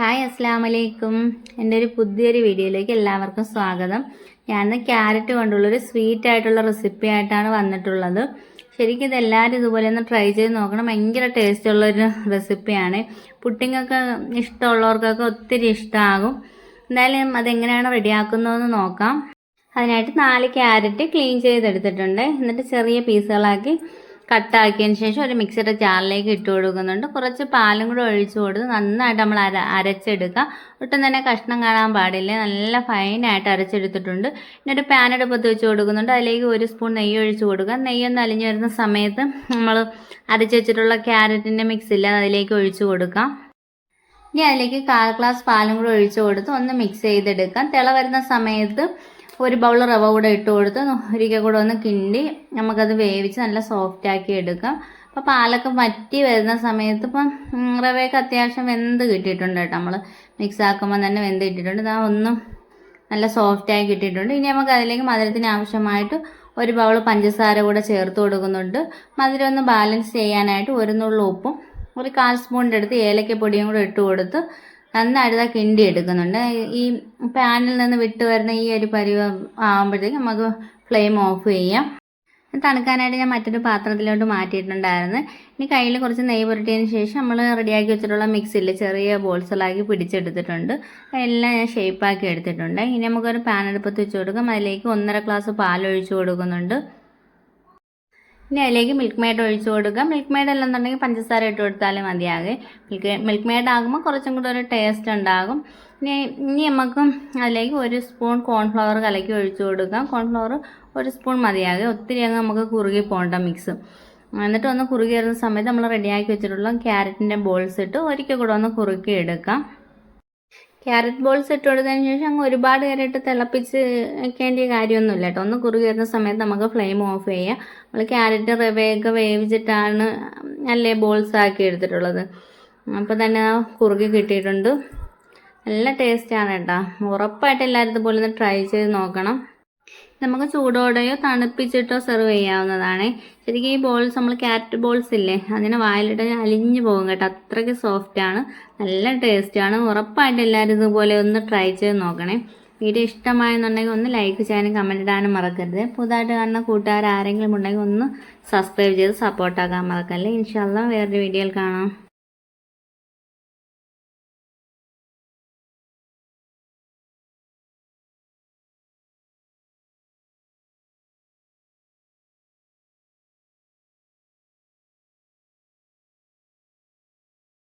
Hi അസ്സാം വലൈക്കും എന്റെ ഒരു പുതിയൊരു വീഡിയോയിലേക്ക് എല്ലാവർക്കും സ്വാഗതം. ഞാൻ ക്യാരറ്റ് കൊണ്ടുള്ളൊരു സ്വീറ്റ് ആയിട്ടുള്ള റെസിപ്പി ആയിട്ടാണ് വന്നിട്ടുള്ളത്. ശരിക്കും ഇത് എല്ലാവരും ഇതുപോലെ ഒന്ന് ട്രൈ ചെയ്ത് നോക്കണം. ഭയങ്കര ടേസ്റ്റ് ഉള്ളൊരു റെസിപ്പിയാണ് പുട്ടിങ്ങൊക്കെ ഇഷ്ടമുള്ളവർക്കൊക്കെ ഒത്തിരി ഇഷ്ടമാകും എന്തായാലും അതെങ്ങനെയാണ് റെഡിയാക്കുന്നതെന്ന് നോക്കാം. അതിനായിട്ട് നാല് ക്യാരറ്റ് ക്ലീൻ ചെയ്തെടുത്തിട്ടുണ്ട്. എന്നിട്ട് ചെറിയ പീസുകളാക്കി കട്ടാക്കിയതിന് ശേഷം ഒരു മിക്സിയുടെ ജാറിലേക്ക് ഇട്ട് കൊടുക്കുന്നുണ്ട്. കുറച്ച് പാലും കൂടെ ഒഴിച്ചു കൊടുത്ത് നന്നായിട്ട് നമ്മൾ അര അരച്ചെടുക്കുക ഒട്ടും തന്നെ കഷ്ണം കാണാൻ പാടില്ല. നല്ല ഫൈനായിട്ട് അരച്ചെടുത്തിട്ടുണ്ട്. ഒരു പാൻ അടുപ്പത്ത് വെച്ച് കൊടുക്കുന്നുണ്ട്. അതിലേക്ക് ഒരു സ്പൂൺ നെയ്യ് ഒഴിച്ച് കൊടുക്കുക. നെയ്യൊന്ന് അലിഞ്ഞു വരുന്ന സമയത്ത് നമ്മൾ അരച്ച് വെച്ചിട്ടുള്ള ക്യാരറ്റിന്റെ മിക്സ് ഇല്ല. അതിലേക്ക് ഒഴിച്ചു കൊടുക്കാം. ഇനി അതിലേക്ക് കാൽ ഗ്ലാസ് പാലും കൂടെ ഒഴിച്ചു കൊടുത്ത് ഒന്ന് മിക്സ് ചെയ്തെടുക്കാം. തിള വരുന്ന സമയത്ത് ഒരു ബൗൾ റവ കൂടെ ഇട്ട് കൊടുത്ത് ഒരിക്കൽ കൂടെ ഒന്ന് കിണ്ടി നമുക്കത് വേവിച്ച് നല്ല സോഫ്റ്റ് ആക്കി എടുക്കാം. അപ്പോൾ പാലൊക്കെ വറ്റി വരുന്ന സമയത്ത് ഇപ്പം റവയൊക്കെ അത്യാവശ്യം വെന്ത് കിട്ടിയിട്ടുണ്ട് കേട്ടോ. നമ്മൾ മിക്സ് ആക്കുമ്പോൾ തന്നെ വെന്ത് കിട്ടിയിട്ടുണ്ട്. ഇതാ ഒന്നും നല്ല സോഫ്റ്റ് ആയി കിട്ടിയിട്ടുണ്ട്. ഇനി നമുക്ക് അതിലേക്ക് മധുരത്തിന് ആവശ്യമായിട്ട് ഒരു ബൗൾ പഞ്ചസാര കൂടെ ചേർത്ത് കൊടുക്കുന്നുണ്ട്. മധുരം ഒന്ന് ബാലൻസ് ചെയ്യാനായിട്ട് ഒരു നുള്ളു ഉപ്പും ഒരു കാൽ സ്പൂണിന്റെ അടുത്ത് ഏലക്കപ്പൊടിയും കൂടെ ഇട്ട് കൊടുത്ത് നന്നായിട്ട് കിണ്ടി എടുക്കുന്നുണ്ട്. ഈ പാനിൽ നിന്ന് വിട്ട് വരുന്ന ഈ ഒരു പരിവ ആകുമ്പോഴത്തേക്ക് നമുക്ക് ഫ്ലെയിം ഓഫ് ചെയ്യാം. തണുക്കാനായിട്ട് ഞാൻ മറ്റൊരു പാത്രത്തിലോട്ട് മാറ്റിയിട്ടുണ്ടായിരുന്നു. ഇനി കയ്യിൽ കുറച്ച് നെയ്യ് പുരട്ടിയതിന് ശേഷം നമ്മൾ റെഡിയാക്കി വെച്ചിട്ടുള്ള മിക്സിയിൽ ചെറിയ ബോൾസുകളാക്കി പിടിച്ചെടുത്തിട്ടുണ്ട്. എല്ലാം ഞാൻ ഷേപ്പാക്കി എടുത്തിട്ടുണ്ട്. ഇനി നമുക്കൊരു പാൻ അടുപ്പത്ത് വെച്ച് കൊടുക്കാം. അതിലേക്ക് ഒന്നര ഗ്ലാസ് പാൽ കൊടുക്കുന്നുണ്ട്. ഇനി അതിലേക്ക് മിൽക്ക് മെയ്ഡ് ഒഴിച്ചു കൊടുക്കുക. മിൽക്ക് മെയ്ഡ് അല്ലെന്നുണ്ടെങ്കിൽ പഞ്ചസാര ഇട്ട് കൊടുത്താലും മതിയാകും. മിൽക്ക് മിൽക്ക് മെയ്ഡ് ആകുമ്പോൾ കുറച്ചും കൂടെ ഒരു ടേസ്റ്റ് ഉണ്ടാകും. ഇനി ഇനി നമുക്ക് അതിലേക്ക് ഒരു സ്പൂൺ കോൺഫ്ലവർ കലക്കി ഒഴിച്ചു കൊടുക്കാം കോൺഫ്ലവർ ഒരു സ്പൂൺ മതിയാകും. ഒത്തിരി അങ്ങ് നമുക്ക് കുറുകി പോകണ്ട മിക്സ് എന്നിട്ട് ഒന്ന് കുറുകി വരുന്ന സമയത്ത് നമ്മൾ റെഡിയാക്കി വെച്ചിട്ടുള്ള ക്യാരറ്റിന്റെ ബോൾസ് ഇട്ട് ഒരിക്കൽ കൂടെ ഒന്ന് കുറുക്കി എടുക്കാം. ക്യാരറ്റ് ബോൾസ് ഇട്ട് കൊടുത്തതിന് ശേഷം അങ്ങ് ഒരുപാട് നേരമായിട്ട് തിളപ്പിച്ച് വെക്കേണ്ട കാര്യമൊന്നുമില്ല കേട്ടോ. ഒന്ന് കുറുകി വരുന്ന സമയത്ത് നമുക്ക് ഫ്ലെയിം ഓഫ് ചെയ്യാം. നമ്മൾ ക്യാരറ്റ് റവയൊക്കെ വേവിച്ചിട്ടാണ് അല്ലേ ബോൾസ് ആക്കി എടുത്തിട്ടുള്ളത്. അപ്പോൾ തന്നെ കുറുകി കിട്ടിയിട്ടുണ്ട്. നല്ല ടേസ്റ്റാണ് കേട്ടോ. ഉറപ്പായിട്ട് എല്ലാവരും ഇതുപോലെ ഒന്ന് ട്രൈ ചെയ്ത് നോക്കണം. നമുക്ക് ചൂടോടെയോ തണുപ്പിച്ചിട്ടോ സെർവ് ചെയ്യാവുന്നതാണ്. ശരിക്കും ഈ ബോൾസ് നമ്മൾ ക്യാരറ്റ് ബോൾസ് ഇല്ലേ അതിനെ വായിലിട്ട് അലിഞ്ഞു പോകും കേട്ടോ. അത്രയ്ക്ക് ആണ്. നല്ല ടേസ്റ്റ് ആണ്. ഉറപ്പായിട്ട് എല്ലാവരും ഇതുപോലെ ഒന്ന് ട്രൈ ചെയ്ത് നോക്കണേ. വീഡിയോ ഇഷ്ടമായെന്നുണ്ടെങ്കിൽ ഒന്ന് ലൈക്ക് ചെയ്യാനും കമന്റ് ഇടാനും മറക്കരുത്. പുതുതായിട്ട് കാണുന്ന കൂട്ടുകാർ ആരെങ്കിലും ഉണ്ടെങ്കിൽ ഒന്ന് സബ്സ്ക്രൈബ് ചെയ്ത് സപ്പോർട്ടാക്കാൻ മറക്കല്ലേ. ഇൻഷാല്ല വേറൊരു വീഡിയോയിൽ കാണാം.